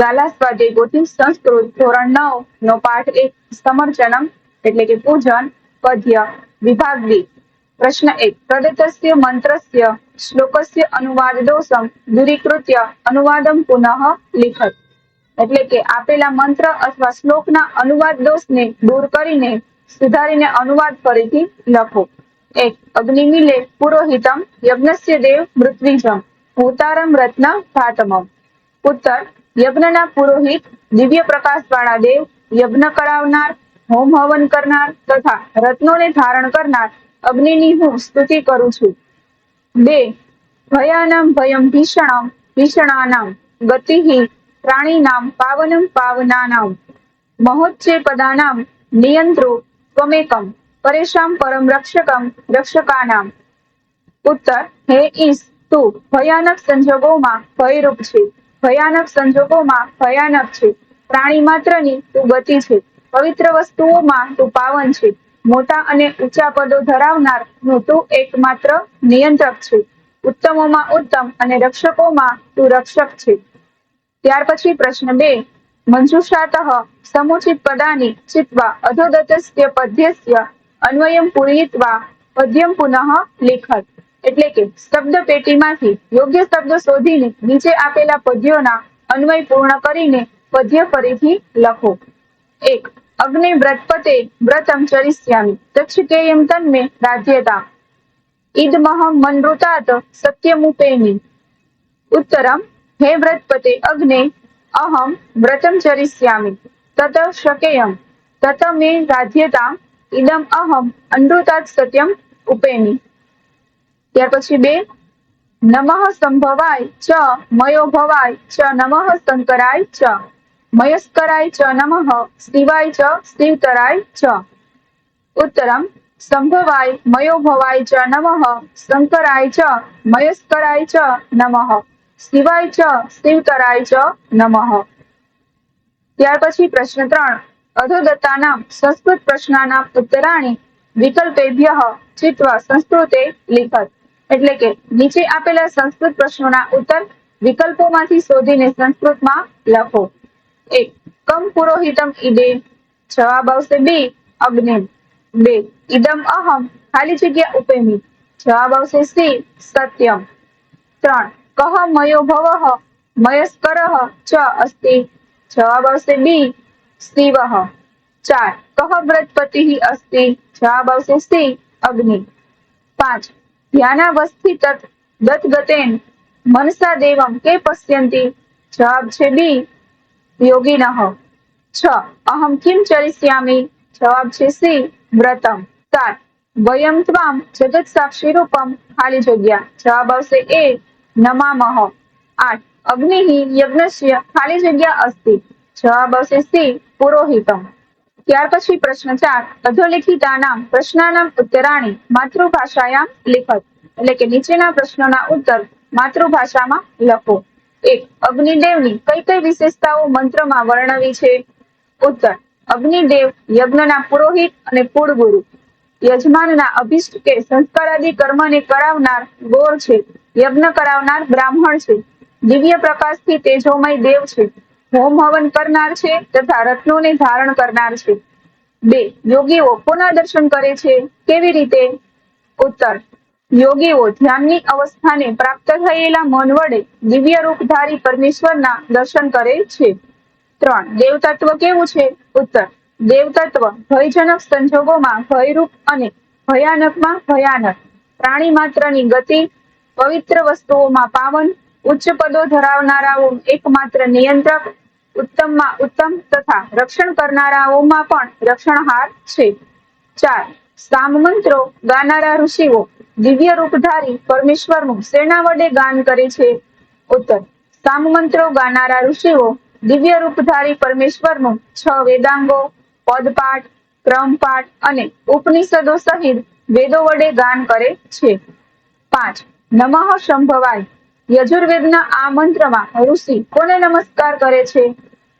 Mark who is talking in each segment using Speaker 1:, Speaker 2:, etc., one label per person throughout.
Speaker 1: ગાલા સ્વાધ્યાય પોથી સંસ્કૃત ધોરણ નવ નો પાઠ એક સમર્ચનમ, એટલે કે પૂજન, પદ્ય વિભાગ બી પ્રશ્ન એક પ્રદત્તસ્ય મંત્રસ્ય શ્લોકસ્ય અનુવાદ દોષમ દૂરીકૃત્ય અનુવાદમ પુનઃ લિખત. એટલે કે આપેલા મંત્ર અથવા શ્લોકના અનુવાદ દોષને દૂર કરીને સુધારીને અનુવાદ ફરીથી લખો. એક, અગ્નિમિલે પુરોહિતમ યજ્ઞસ્ય દેવ મૃત્વિજમ ભૂતારમ રત્ન ભાતમમ. ઉત્તર યજ્ઞના પુરોહિત, દિવ્ય પ્રકાશવાળા દેવ, યજ્ઞ કરાવનાર, હોમ હવન કરનાર તથા રત્નોને ધારણ કરનાર અગ્નિની હું સ્તુતિ કરું છું. બે, ભયાનામ ભયમ ભીષણમ, ભીષણાનામ, ગતિહી પ્રાણીનામ, પાવનમ પાવનાનામ. મહોચ્ચે પદાનામ, નિયંત્રો ત્વમેકમ, પરેશામ પરમ રક્ષકમ, રક્ષકાનામ. ઉત્તર, હે ઈશ, તું ભયાનક સંજોગોમાં ભયરૂપ છે. ભયાનક સંજોગોમાં ભયાનક છે. પ્રાણી માત્રની તું ગતિ છે. પવિત્ર વસ્તુઓમાં તું પાવન છે. મોટા અને ઊંચા પદો ધરાવનારનું તું એકમાત્ર નિયંત્રક છે. ઉત્તમોમાં ઉત્તમ અને રક્ષકોમાં તું રક્ષક છે. ત્યાર પછી પ્રશ્ન બે. મંજુષાતઃ સમુચિત પદાની ચિત્વા અધોદત્ય પદ્યસ્ય અન્વયમ પૂરયિત્વા પદ્યમ પુનઃ લેખત. એટલે કે શબ્દ પેટીમાંથી યોગ્ય શબ્દ શોધીને નીચે આપેલા પદ્યોના અન્વય પૂર્ણ કરીને પદ્ય ફરીથી લખો. એક, અગ્નિ વ્રતપતે વ્રતમ ચરિષ્યામિ તક્ષકેયમ તન્મે રાજ્યતા. ઈદમહમ મનૃતાત, સત્યમુપેમી. ઉત્તરમ, હે વ્રતપતે અગ્ને, અહમ વ્રતમ ચરિષ્યામિ. તત શકેયમ, તત મે રાજ્યતા ઇદમ અહમ અનૃતાત સત્યમ ઉપેમિ. ત્યાર પછી બે. નમઃ સંભવાય ચ મયો ભવાય ચ નમઃ શંકરાય ચ મયસ્કરાય ચ નમઃ, શિવાય ચ શિવતરાય ચ ઉત્તરમ. સંભવાય, મયો ભવાય ચ નમઃ, શંકરાય ચ મયસ્કરાય ચ નમઃ. શિવાય ચ શિવતરાય ચ નમઃ. ત્યાર પછી પ્રશ્ન ત્રણ. અધોદત્તાના સંસ્કૃત પ્રશ્નાનામ ઉત્તરાણી વિકલ્પેભ્ય ચિત્વા સંસ્કૃતે લિખત. એટલે કે નીચે આપેલા સંસ્કૃત પ્રશ્નોના ઉત્તર વિકલ્પોમાંથી શોધીને સંસ્કૃતમાં લખો. એક, કમ પુરોહિતમ ઈદે. જવાબ આવશે બે અગ્નિ બે ઇદમ અહમ, ખાલી જગ્યા ઉપેમી. જવાબ આવશે સી, સત્યમ. ત્રણ, કહ મયો ભવ, મયસ્કર ચ અસ્તિ. જવાબ આવશે બી, શિવ. ચાર, કહ વ્રતપતિ અસ્તિ. જવાબ આવશે સી અગ્નિ પાંચ ધ્યાનાવસ્થિત ગતગતેન મનસા દેવમ કે પશ્યંતી? જવાબ છે બી, યોગિનઃ. છ, અહમ કિમ ચરિષ્યામી? જવાબ છે સી, વ્રતમ. સાત, વયમ ત્વામ જગત સાક્ષી રૂપમ ખાલી જગ્યા. જવાબ આવશે એ નમામહ આઠ, અગ્નિ યજ્ઞસ્ય ખાલી જગ્યા અસ્તિ. જવાબ આવશે સી, પુરોહિતમ. ત્યાર પછી પ્રશ્ન ચાર અધોલેખિતાના પ્રશ્નાનામ ઉત્તરાણી, માતૃભાષાયામ લિખત એટલે કે નીચેના પ્રશ્નોના ઉત્તર માતૃભાષામાં લખો. એક, અગ્નિદેવની કઈ કઈ વિશેષતાઓ મંત્રમાં વર્ણવી છે? ઉત્તર, અગ્નિદેવ યજ્ઞના પુરોહિત અને કુળગુરુ યજમાનના અભિષ્ટ કે સંસ્કારાદી કર્મને કરાવનાર ગોર છે. યજ્ઞ કરાવનાર બ્રાહ્મણ છે. દિવ્ય પ્રકાશથી તેજોમય દેવ છે. હોમ હવન કરનાર છે તથા રત્નોને ધારણ કરનાર છે. બે, યોગીઓ કોના દર્શન કરે છે. કેવી રીતે? ઉત્તર, યોગીઓ ધ્યાનની અવસ્થાને પ્રાપ્ત થયેલા મન વડે દિવ્ય રૂપધારી પરમેશ્વરના દર્શન કરે છે. ત્રણ, દેવતત્વ કેવું છે? ઉત્તર, દેવતત્વ ભયજનક સંજોગોમાં ભયરૂપ અને ભયાનકમાં ભયાનક. પ્રાણી માત્રની ગતિ, પવિત્ર વસ્તુઓમાં પાવન ઉચ્ચ પદો ધરાવનારાઓ એકમાત્ર નિયંત્રક, ઉત્તમમાં ઉત્તમ તથા રક્ષણ કરનારાઓમાં પણ રક્ષણહાર છે. ચાર, સામમંત્રો ગાનારા ઋષિઓ, દિવ્ય રૂપધારી પરમેશ્વરનું સેના વડે ગાન કરે છે. ઉત્તર, સામમંત્રો ગાનારા ઋષિઓ, દિવ્ય રૂપધારી પરમેશ્વરનું છ વેદાંગો, પદપાઠ, ક્રમપાઠ અને ઉપનિષદો સહિત વેદો વડે ગાન કરે છે. પાંચ, નમઃ સંભવાય યજુર્વેદના આ મંત્રમાં ઋષિ કોને નમસ્કાર કરે છે?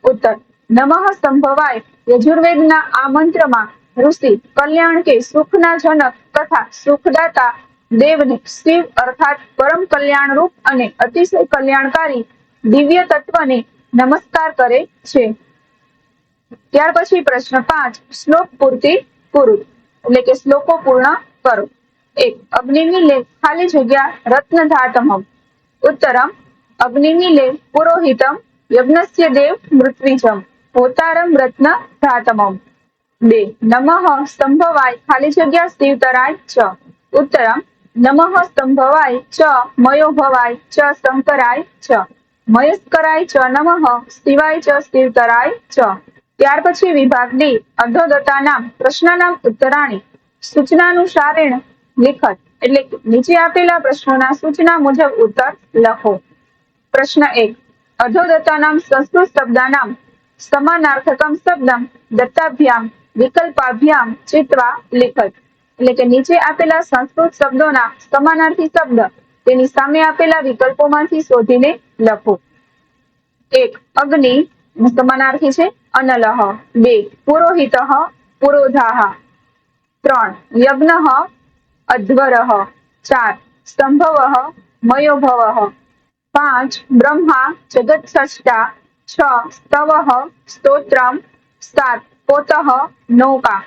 Speaker 1: ઉત્તર, નમઃ સંભવાય. યજુર્વેદના આ મંત્રમાં ઋષિ કલ્યાણ કે સુખના જનક તથા સુખદાતા દેવને શિવ અર્થાત પરમ કલ્યાણ રૂપ અને અતિશય કલ્યાણકારી દિવ્ય તત્વને નમસ્કાર કરે છે. ત્યાર પછી પ્રશ્ન પાંચ, શ્લોક પૂર્તિ પૂરું, એટલે કે શ્લોકો પૂર્ણ કરો. એક, અગ્નિની લેખ ખાલી જગ્યા રત્ન ધાતમ ઉત્તરમ અગ્નિની લે પુરોહિતમ યજ્ઞસ્ય દેવ મૃત્વિજમ હોતારમ રત્ન ધાતમમ બે નમઃ સ્તંભવાય ખાલી જગ્યા સ્તીવતરાય ચ ઉત્તરમ નમઃ સ્તંભવાય ચ મયો ભવાય ચ શંકરાય ચ મયસ્કરાય ચ નમઃ સ્તિવાય ચ સ્તીવતરાય ચ ત્યાર પછી વિભાગ ડી અધોદતા નામ પ્રશ્ન નામ ઉત્તરાણી, સૂચનાનુસારેણ લેખત એટલે નીચે આપેલા પ્રશ્નોના સૂચના મુજબ ઉત્તર લખો. પ્રશ્ન એક, અધોદત્તાનામ સંસ્કૃત શબ્દાનામ સમાનાર્થકમ શબ્દમ દત્તાભ્યામ વિકલ્પાભ્યામ ચિત્વા લેખત. એટલે કે નીચે આપેલા સંસ્કૃત શબ્દોના સમાનાર્થી શબ્દ તેની સામે આપેલા વિકલ્પોમાંથી શોધીને લખો. એક, અગ્નિ સમાનાર્થી છે, અનલહ. બે, પુરોહિત, પુરોધાહ. ત્રણ, યજ્ઞ અધ્વરઃ ચાર સ્તંભવ મયોભવ પાંચ બ્રહ્મા જગત્સષ્ટા છ સ્તવ સ્તોત્રમ સાત પોતઃ નૌકા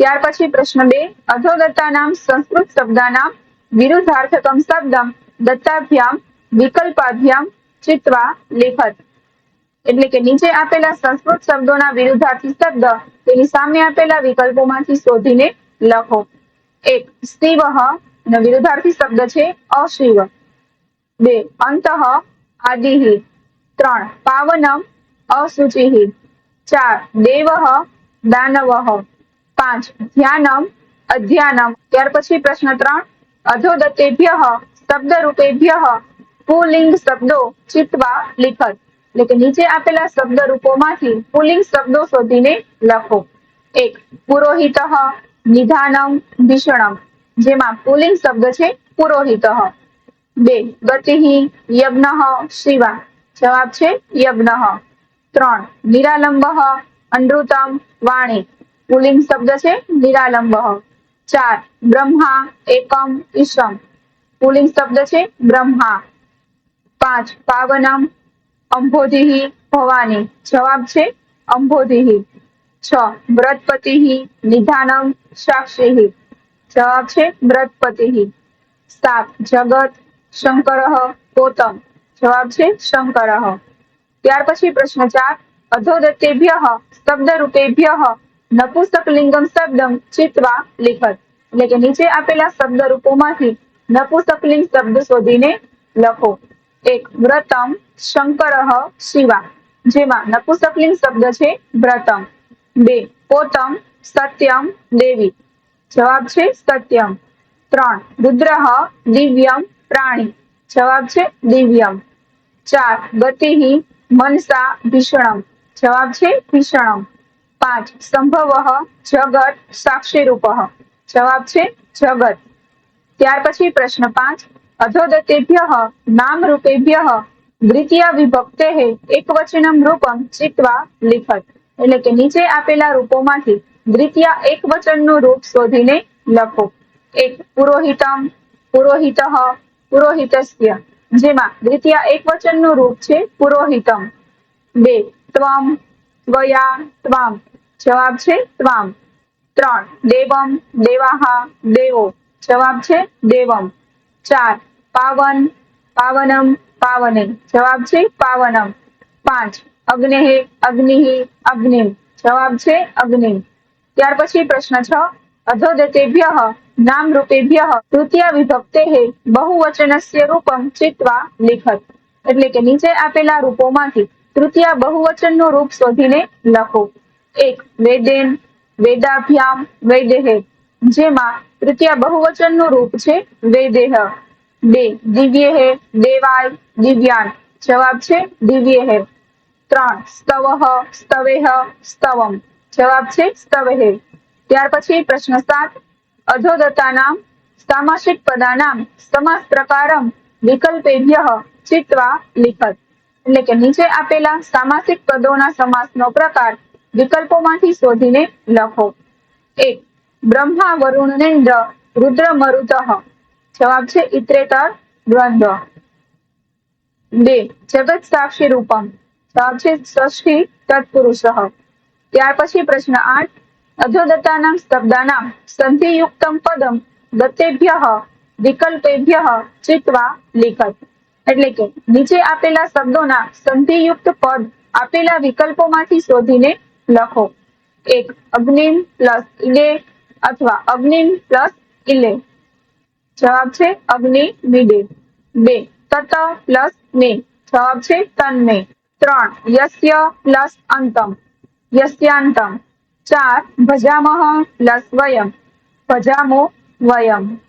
Speaker 1: ત્યાર પછી પ્રશ્ન બે અધોદત્તા નામ સંસ્કૃત શબ્દાનામ, વિરુદ્ધાર્થકમ શબ્દમ, દત્તાભ્યામ, વિકલ્પાભ્યામ, ચિત્વા, લેખત. એટલે કે નીચે આપેલા સંસ્કૃત શબ્દોના વિરુદ્ધાર્થી શબ્દ તેની સામે આપેલા વિકલ્પોમાંથી શોધીને લખો. એક સ્ત્રીવ વિરુદ્ધાર્થી શબ્દ છે અશિવ બે અંત આદિ ત્રણ પાવનમ અશુચિ ચાર દેવ દાનવ પાંચ ધ્યાનમ અધ્યાનમ ત્યાર પછી પ્રશ્ન ત્રણ, અધોદત્તેભ્ય શબ્દ રૂપેભ્ય પુલિંગ શબ્દો ચિત્વા લિખત। એટલે કે નીચે આપેલા શબ્દ રૂપોમાંથી પુલિંગ શબ્દો શોધીને લખો। એક, પુરોહિત નિધાનમ ભીષણમ જેમાં પુલિંગ શબ્દ છે પુરોહિત બે ગતિ યજ્ઞ શિવા જવાબ છે યજ્ઞ ત્રણ નિરાલંબ અનૃતમ વાણી પુલિંગ શબ્દ છે નિરાલંબ ચાર બ્રહ્મા એકમ ઈશમ પુલિંગ શબ્દ છે બ્રહ્મા પાંચ પાવનમ અંભોધિ ભવાની જવાબ છે અંભોધિ છ. વ્રતપતિ નિધાનમ સાક્ષી જવાબ છે વ્રતપતિ સાત. જગત શંકર પોતમ. જવાબ છે શંકર. ત્યાર પછી પ્રશ્ન ચાર. અધોદત્તેભ્ય શબ્દ રૂપેભ્ય નપુસકલિંગમ શબ્દમ ચિત્વા લિખત. એટલે કે નીચે આપેલા શબ્દ રૂપોમાંથી નપુસકલિંગ શબ્દ શોધીને લખો. એક. વ્રતમ શંકર શિવા. જેમાં નપુસકલિંગ શબ્દ છે વ્રતમ. બે. પોતમ સત્યમ દેવી. જવાબ છે સત્યમ. ત્રણ. રુદ્રહ દિવ્યમ પ્રાણી. જવાબ છે દિવ્યમ. ચાર. ગતિ મનસા ભીષણમ. જવાબ છે ભીષણમ. પાંચ. સંભવ જગત સાક્ષી રૂપ જવાબ છે જગત. ત્યાર પછી પ્રશ્ન પાંચ. અધોદતેભ્ય નામ રૂપેભ્ય દ્વિતીય વિભક્તે એક વચનમ રૂપમ ચિત્વા લિખત. એટલે કે નીચે આપેલા રૂપોમાંથી દ્વિતીય એક વચનનું રૂપ શોધીને લખો. એક પુરોહિતમ, પુરોહિત, પુરોહિતસ્ય, જેમાં દ્વિતીય એક વચનનું રૂપ છે પુરોહિતમ. બે, ત્વમ, ત્વયા, ત્વામ. જવાબ છે ત્વામ. ત્રણ, દેવમ, દેવાહા, દેવો. જવાબ છે દેવમ. ચાર, પાવન, પાવનમ, પાવને. જવાબ છે પાવનમ. પાંચ અગ્નિ અગ્નિ અગ્નિ. જવાબ છે અગ્નિ. ત્યાર પછી પ્રશ્ન છ. અધોદતેભ્ય નામ રૂપેભ્ય તૃતીય વિભક્તે બહુવચનસ્ય રૂપમ ચિત્વા લિખત. એટલે કે નીચે આપેલા રૂપોમાંથી તૃતીય બહુવચનનું રૂપ શોધીને લખો. એક, વેદેન, વેદાભ્યામ, વૈદેહ. જેમાં તૃતીય બહુવચનનું રૂપ છે વેદેહ. બે દિવ્ય હે દેવાય, દિવ્યાન. જવાબ છે દિવ્ય હે ત્રણ, સ્તવ, સ્તવેહ, સ્તવમ. જવાબ છે સ્તવેહે. ત્યાર પછી પ્રશ્ન સાત અધોદત્તા નામ સામાસિક પદાનામ સમાસ પ્રકારમ વિકલ્પેભ્ય, ચિત્વા, લિખત. એટલે કે નીચે આપેલા સામાસિક પદોના સમાસનો પ્રકાર વિકલ્પોમાંથી શોધીને લખો. એક, બ્રહ્મા વરુણનેન્દ્ર રુદ્ર, મરુત. જવાબ છે ઇત્રેતર દ્વંદ્વ. બે, જગત સાક્ષી રૂપમ. જવાબ છે તત્પુરુષ. ત્યાર પછી પ્રશ્ન આઠ, અધોદત્તાનામ શબ્દાનામ સંધિયુક્તમ પદમ દત્તેભ્ય વિકલ્પેભ્ય ચિત્વા લિખત. એટલે કે નીચે આપેલા શબ્દોના સંધિયુક્ત પદ આપેલા વિકલ્પોમાંથી શોધીને લખો. એક, અગ્નિમ પ્લસ ઇલે અથવા અગ્નિમ પ્લસ ઇલે. જવાબ છે અગ્નિ મિડે. બે, તત પ્લસ મે. જવાબ છે તન્મે. ત્રણ. યસ્ય પ્લસ અંતમ. યસ્યાંતમ. ચાર. ભજામહ પ્લસ વયમ. ભજામો વયમ.